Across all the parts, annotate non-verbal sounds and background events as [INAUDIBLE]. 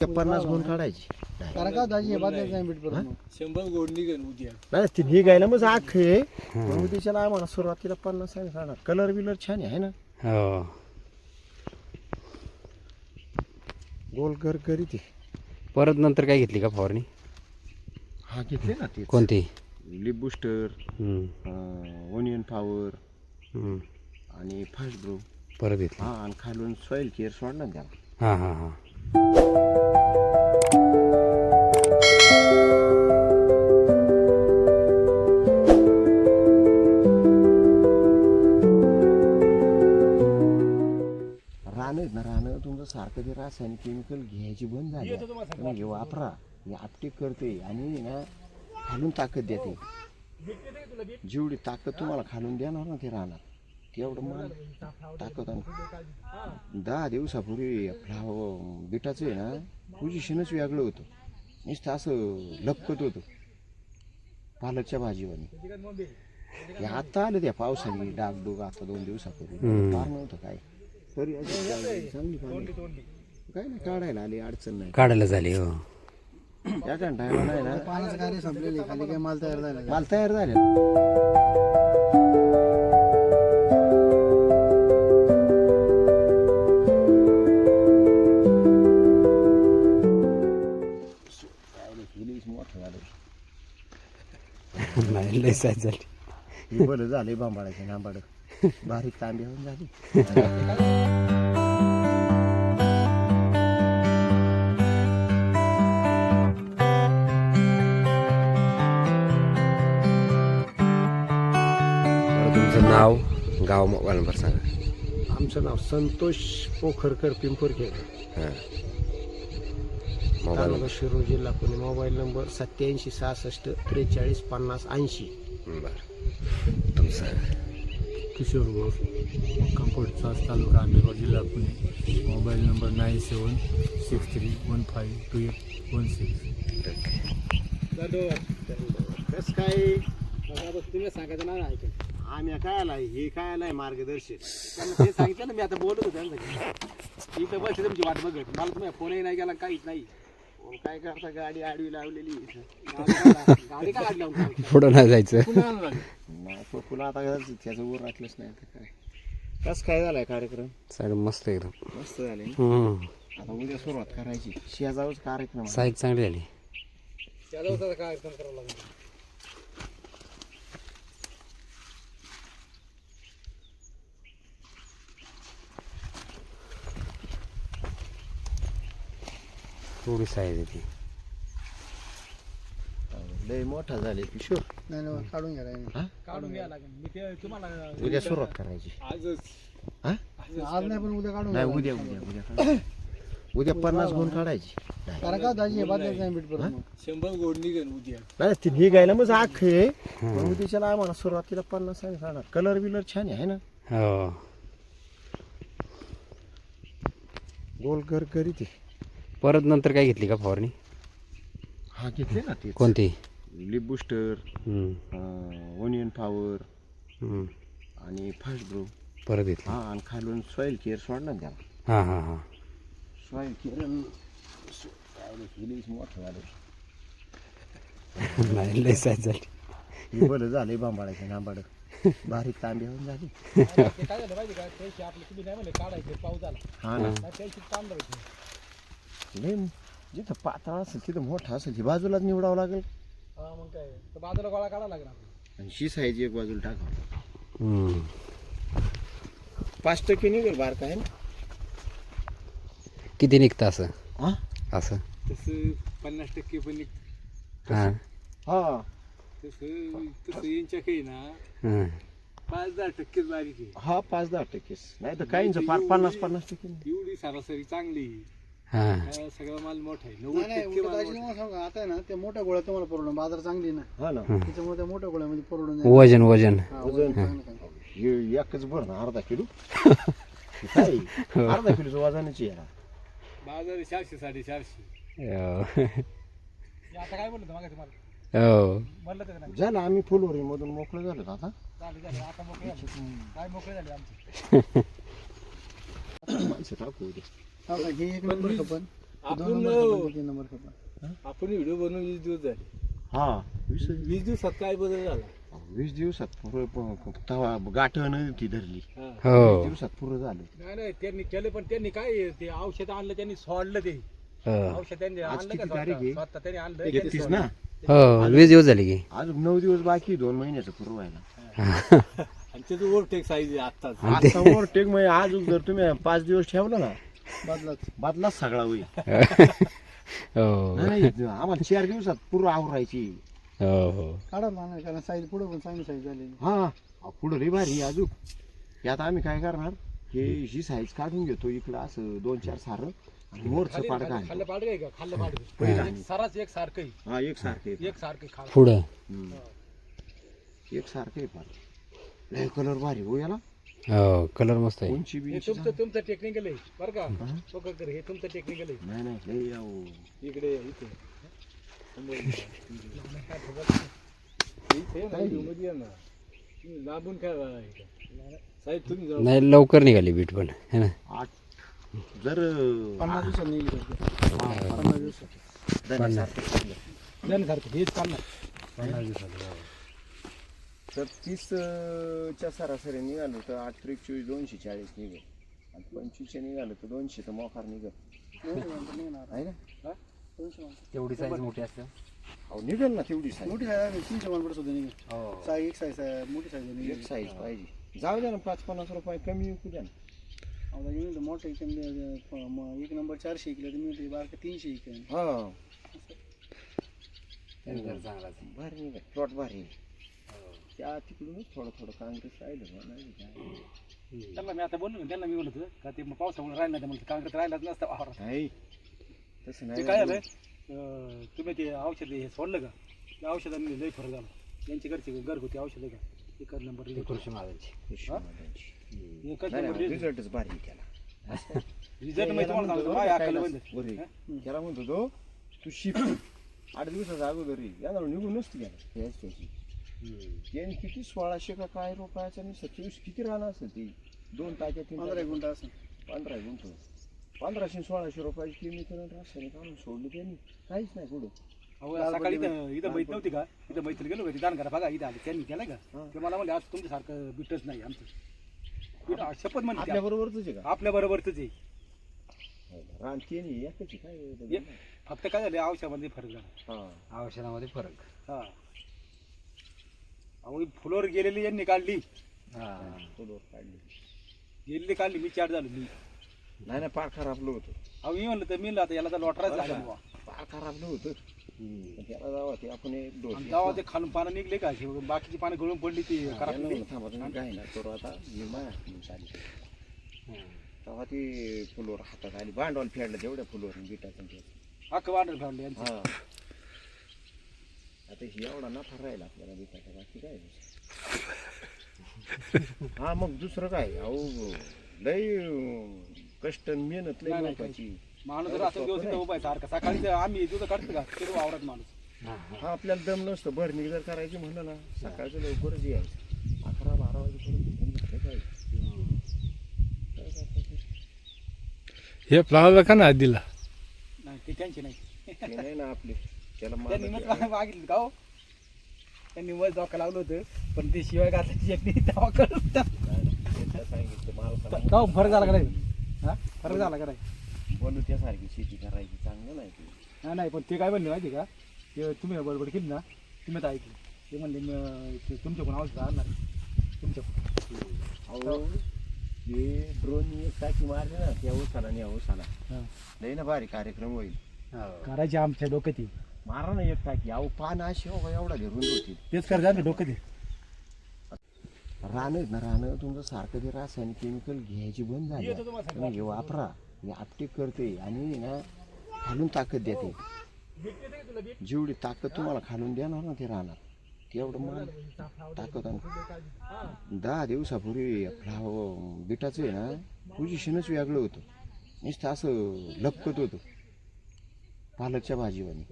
पन्नास गुण काढायची. कारण का दाजी हे बादल्या नाही भेट हा? शंभर गोड निघेल उद्या. नाही ती निघायला मग आख आहे मग उद्याच्याला आम्हाला सुरुवातीला पन्नास आहे काढा कलर बिलर छान आहे ना? हो. गोल कर करी ती परत नंतर काय घेतली का फवारणी? हा घेतले ना ते कोणती? Lip booster hmm, onion flower hmm. आणि फास्ट ग्रो परत घेतली. हा आणि खालून सॉईल केअर सोडलं ना त्याला. हां हां हां. रानं आहेत ना रानं तुमचं सारखं ते रासायनिक केमिकल घ्यायची बंद झाली. तुम्ही हे वापरा हे आपटेक करते आणि ना खालून ताकद देते. जेवढी ताकद तुम्हाला खालून देणार ना ते राहणार तेवढं मान आणि दहा दिवसापूर्वी फ्लावर बिटाचं आहे ना पोझिशनच वेगळं होतं. नुसतं असं लपकत होतं. पालकच्या भाजीवानी. हे आता आलं त्या पावसाने डागडुग आता दोन दिवसापूर्वी. फार नव्हतं काय. तरी चांगली पाणी काय नाही काढायला आली अडचण नाही. काढायला झाली हो. त्या टायमा नाही ना पाण्याचं कार्य संपलेले खाली काय माल तयार झाला माल तयार झाले साईज झाली. हे बरं झाले बांबाडाचे नांबाड. बारीक तांबे होऊन झाली. नाव गाव मोबाईल नंबर सांगा. आमचं नाव संतोष पोखरकर पिंपरखेड. हां. मोबाईल तालुका शिरूर जिल्हा पुणे. मोबाईल नंबर सत्याऐंशी सहासष्ट त्रेचाळीस पन्नास ऐंशी. बरं. तुमचं? किशोर घोष कंपोटचा तालुका आंबेगाव जिल्हा Pune. Mobile number nine seven six three one five two eight one six. कस काय? तुम्ही सांगायचं ना आम्ही काय आलाय हे काय आलाय मार्गदर्शक त्यांना ते सांगितलं ना मी आता बोलत होतो त्यांना. इथं बसले तुमची वाट बघत. मला तुम्ही फोनही नाही केला काहीच नाही. काय करता गाडी आडवी लावलेली इथं. गाडी का आमची? पुढं नाही जायचं नाही पुन्हा आता त्याचं वर राखलंच नाही आता काय कस काय झालाय कार्यक्रम साईड मस्त एकदम मस्त झाले? हम्म. आता उद्या सुरुवात करायची शेजावच कार्यक्रम आहे. चांगली झाली त्याला होता काय कार्यक्रम करावा लागेल थोडी साईज आहे ती. लय मोठा झाले किशोर नाही नाही काढून घ्या हा? काढून घ्या लागेल. मी ते तुम्हाला उद्या सुरुवात करायची. आजच. हा? आज नाही पण उद्या काढून नाही घ्या. उद्या उद्या उद्या. उद्या पन्नास गुण काढायची. नाही. कारण का दाजी हे बादल्या नाही भेट परत मग. शंभर गोड निघेल उद्या. नाही, ती निघायला मग आख आहे. मग उद्याच्याला आम्हाला सुरुवातीला पन्नास आहे काढा कलर बिलर छान आहे ना? हो. गोल कर करी ती. परत नंतर काय घेतली का फवारणी? हा घेतले ना ते कोणती? Lip booster hmm, onion flower hmm. आणि फास्ट ग्रो परत घेतली. हा आणि खालून सॉईल केअर सोडलं ना त्याला. हां हां हां. सॉईल केअर मोठं झालं. [LAUGHS] नाही लय साईज झाली. हे बरं झाले बांबाडाचे नांबाड. बारीक तांबे होऊन झाली. काय झालं माहिती का? त्याशी आपलं तुम्ही नाही म्हणले काढायचे पाऊस आला हा ना. लय जिथं पातळ असेल तिथं मोठा असेल ती बाजूलाच निवडावं लागेल. हा मग काय तर बाजूला गोळा काढावा लागेल आपल्याला. आणि शी साईज एक बाजूला टाका. हम्म. पाच टक्के निघेल बारका आहे ना? किती निघतं असं? हा असं? तसं पन्नास टक्के पण निघ- हां. हा. तसं तसं यांच्या काही ना हां. पाच दहा टक्केच बारीक आहे. हा पाच दहा टक्केच. नाही तर काहींचं फार पन्नास पन्नास टक्के. एवढी सरासरी चांगली आहे. हां. सगळा माल मोठा आहे. नव्वद नाही नाही टक्के उलट माल दाजी मोठा तुम्हाला सांगू आता आहे ना त्या मोठ्या गोळ्या तुम्हाला परवडून बाजार चांगली आहे ना. हा ना. त्याच्यामुळे त्या मोठ्या गोळ्यामध्ये परवडून जाईल. वजन वजन. हा, वजन. चांगलं काय. हे एकच भर ना अर्धा किलो. [LAUGHS] हे काय? अर्धा किलोचं वजनाची आहे आहे. बाजार आहे चारशे साडेचारशे. हो. हे आता काय बोललो मागे तुम्हाला? हो. म्हणलं तर नाही? झालं आम्ही फुलवरी मधून मोकळं झालो आता. झालं झालं आता मोकळे झाले. काय मोकळे झाले आमचे? [LAUGHS] माणसं टाकू उद्या हो का, हे एक नंबर खपन. आपण आपण व्हिडिओ बनवून वीस दिवस झाले. हा वीस वीस दिवसात काय बदल झाला? वीस दिवसात पुरं प- प- तवा गाठण ती धरली. हा. हो. वीस दिवसात पुरं झालं. नाही नाही त्यांनी केलं पण त्यांनी काय ते औषध आणलं त्यांनी सोडलं ते. हो. औषध त्यांनी आज आणलं किती का तारीख आहे? स्वतः? स्वतः त्यांनी आणलं एकतीस ना? हो वीस दिवस झाले की. आज नऊ दिवस बाकी आहे दोन महिन्याचं पुरं व्हायला. त्याचं ओव्हरटेक साईज आहे आत्ताच. आता ओव्हरटेक म्हणजे आज जर तुम्ही पाच दिवस ठेवलं ना बदलाच बदलाच सगळा होईल. हो. नाही, नाही आम्हाला चार दिवसात पुरं आवरायची. हो हो. कारण साईज पुढे पण चांगली साईज झाली हा. पुढं लई भारी अजून. यात आम्ही काय करणार? हे ही साईज काढून घेतो इकडं असं दोन चार सारं. आणि मोरचं खाली- पाड खाली- काढ पाड का? खाल्लं पाड सरास एक सारखं आहे. हा एक सारखे एक सारखं खा पुढं. एक सारखे पाड लय कलर भारी हो याला. हो कलर मस्त आहे. उंची हे तुमचं तुमचं टेक्निकल आहे बरं का? तो का कर, हे तुमचं टेक्निकल आहे. नाही नाही लय अहो. इकडे इथे. इथे ना, मध्ये या ना. तुम्ही लांबून काय? साहेब तुम्ही जाऊ. नाही लवकर निघाली बीट पण है ना? आठ. जर पन्नास दिवसात निघली होती. पन्नास दिवसात. धन्यासारखं काढलं. सारखं हेच चालणार तर तीस अं, च्या सरासरी निघालो तर आठ त्रिक चोवीस दोनशे चाळीस निघेल आणि पंचवीसच्या निघालं तर दोनशे तर मोकार निघेल. आहे ना. तेवढी साईज मोठी असते. अहो निघेल ना तेवढी साईज मोठी साईज आहे, तीनशे माणसं सुद्धा निघेल. साई एक साईज आहे, मोठी साईज आहे, एक निघेल साईज पाहिजे. जाऊ द्या ना पाच पन्नास रुपये कमी विकू द्या ना. आता घेऊन तर मोठं इकडे एक नंबर चारशे इकडे तर मी बारका तीनशे इकडे हा. भारी निघेल. प्लॉट भारी त्या तिकडूनच थोडं थोडं काँग्रेस राहिलं बा, नाही काय. त्यांना मी आता बोललो ना त्यांना मी होतो का ते पावसामुळे राहिलं नाही म्हणलं काँग्रेस राहिलाच नसतं वावरात. नाही तसं ते नाही काय झालंय अं, तुम्ही ते औषध हे सोडलं का? त्या औषधांनी लई फरक झाला. यांची घरची घरगुती औषध आहे का एकच नंबर कृषी मालांची. एकच नाही, नंबर नाही, रिझल्टच भारी आहे त्याला. रिझल्ट मी तुम्हाला सांगतो माझ्या अक्कल बंद. बरे त्याला म्हणतो तो तू शिप आठ दिवसाचा अगोदर ये. याला निघून नसती गेला. त्याने किती सोळाशे का काय रुपयाचा आणि सत्तावीस किती राहणार असेल ती? दोन टाक्या तीन पंधरा. गुंठा असं पंधरा गुंठ. पंधराशे सोळाशे रुपयाची केमिकल रासायनिक आणून सोडली त्यांनी. काहीच नाही पुढे अहो, सकाळी इथं इथं बैठ नव्हती का? इथं बैठला गेलो का दान करा बघा इथं आले. त्यांनी केलं का. ते मला म्हणले आज तुमच्यासारखं बिटच नाही आमचं. बीट, आ, शपथ म्हणते आपल्या बरोबरच आहे का? आपल्या बरोबरच आहे. रान त्यांनी एकच आहे, काय. फक्त काय झालं औषधामध्ये फरक झाला. हा. औषधामध्ये फरक. हा. अहो फुलोर गेलेली यांनी काढली. फुलवर काढली. गेलेली काढली मी चार झालो मी. नाही नाही पार खराबलं होतं. अहो मी म्हणलं तर मी म्हणलं आता याला तर लॉटराच लागेल बुवा. पार खराबलं होतं. पण त्याला जावं ते आपण एक डोस आणि ते खालून पानं निघले का? हे बाकीची पानं गळून पडली ती खराब याला झाली. म्हणलं, थांबा तुम्ही काय ना करू आता मी तेव्हा ती फुलवर हातात आली भांडवल फेडलं तेवढ्या फुलवर बिटाचं ते. अख्खं वाढत घाललं यांचं. हा. आता ही एवढा नफा राहिला आपल्याला बिटाचा बाकी काय [LAUGHS] हा मग दुसरं काय? अहो लय कष्ट आणि मेहनत लय नाही, नाही, महत्वाची. माणूस जर असं व्यवस्थित उभा आहे सारखं. सकाळी तर आम्ही दूध काढतो का ते वावरात माणूस. हा आपल्याला दम नसतं. भरणी जर करायची म्हणलं ना सकाळचं लवकरच यायचं अकरा बारा वाजेपर्यंत घरी झालं पाहिजे. हे फ्लावर का ना दिला? नाही ते त्यांची नाही. ते नाही ना आपले. त्याला त्यांनी मग मागितली का हो? त्यांनी वर जोका लावलं होतं पण ते शिवाय घातल्याची एक नाही तेव्हा कळलं त्यांना सांगितलं का हो, फरक झाला का नाही? हा? फरक झाला का नाही? बोलू त्यासारखी शेती करायची चांगलं नाही ते. नाही नाही पण ते काय म्हणले माहिती का? ते तुम्ही बडबड केली ना तुम्ही तर ऐकली. ते म्हणले म- ते तुमच्याकडून आवाज आणणार तुमच्याकडून अहो हे ड्रोन एक टाकी मारले ना त्या उसाला आणि या उसाला. हा. लई ना भारी कार्यक्रम होईल. करायची आमच्या डोक्यात ती मारा ना एक टाकी. अहो पान अशी हो एवढा घेऊन होती तेच करायचं आमच्या डोक्यात आहे. रान आहेत ना रानं तुमचं सारखं ते रासायनिक केमिकल घ्यायची बंद झाली. तुम्ही हे वापरा हे आपटेक करते आणि ना खालून ताकद देते. जेवढी ताकद तुम्हाला खालून देणार ना ते राहणार. तेवढं माल ताकद आण- दहा दिवसापूर्वी फ्लावर बिटाचं आहे ना पोझिशनच वेगळं होतं. नुसतं असं लपकत होतं. पालकच्या भाजीवानी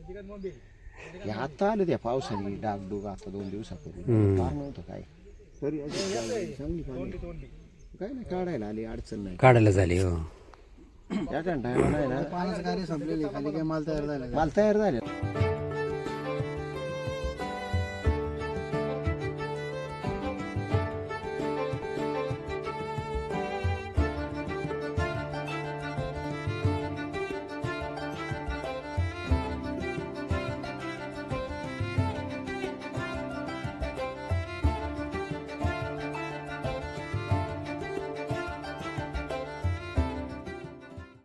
हे आता आलं त्या पावसाने डागडुग आता दोन दिवसापूर्वी. फार नव्हतं काय. तरी चांगली पाणी. काय नाही काढायला आली अडचण नाही. काढायला झाली हो. या टायमाला आहे ना. पाण्याचं कार्य संपलेलं आहे खाली काय माल तयार झाला माल तयार झाले